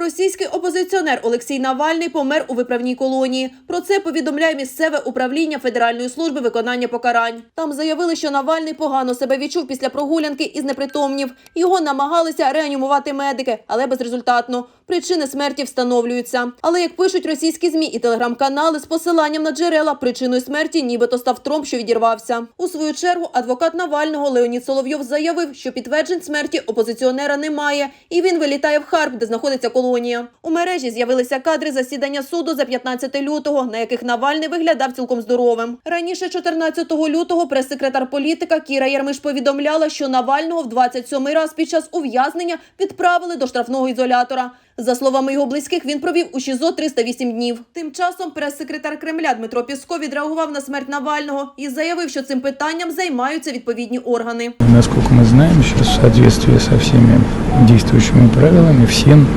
Російський опозиціонер Олексій Навальний помер у виправній колонії. Про це повідомляє місцеве управління Федеральної служби виконання покарань. Там заявили, що Навальний погано себе відчув після прогулянки із непритомнів. Його намагалися реанімувати медики, але безрезультатно. Причини смерті встановлюються. Але як пишуть російські змі і телеграм-канали з посиланням на джерела, причиною смерті нібито став тромб, що відірвався. У свою чергу адвокат Навального Леонід Соловйов заявив, що підтверджень смерті опозиціонера немає, і він вилітає в Харк, де знаходиться колонія. У мережі з'явилися кадри засідання суду за 15 лютого, на яких Навальний виглядав цілком здоровим. Раніше, 14 лютого, прес-секретар політика Кіра Ярмиш повідомляла, що Навального в 27-й раз під час ув'язнення відправили до штрафного ізолятора. За словами його близьких, він провів у ШІЗО 308 днів. Тим часом прес-секретар Кремля Дмитро Пісков відреагував на смерть Навального і заявив, що цим питанням займаються відповідні органи. Насколько мы знаем, сейчас в соответствии со всеми действующими правилами ФСИН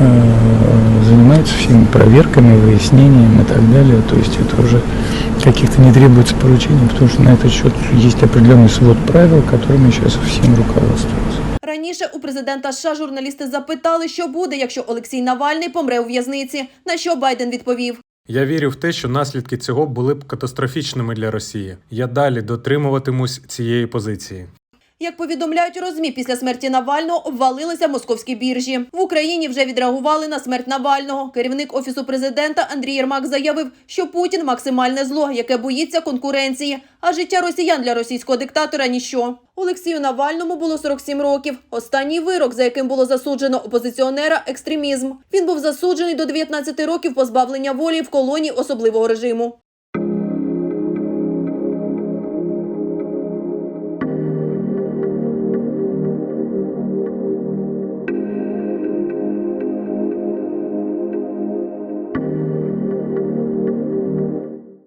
э, занимается всеми проверками, выяснением и так далее. То есть это уже каких-то не требуется поручений, потому что на этот счет есть определенный свод правил, которыми сейчас ФСИН руководствуется. Раніше у президента США журналісти запитали, що буде, якщо Олексій Навальний помре у в'язниці. На що Байден відповів: Я вірю в те, що наслідки цього були б катастрофічними для Росії. Я далі дотримуватимусь цієї позиції. Як повідомляють розмі, після смерті Навального обвалилися московські біржі. В Україні вже відреагували на смерть Навального. Керівник офісу президента Андрій Єрмак заявив, що Путін максимальне зло, яке боїться конкуренції, а життя росіян для російського диктатора ніщо. Олексію Навальному було 47 років. Останній вирок, за яким було засуджено опозиціонера, екстремізм. Він був засуджений до 19 років позбавлення волі в колонії особливого режиму.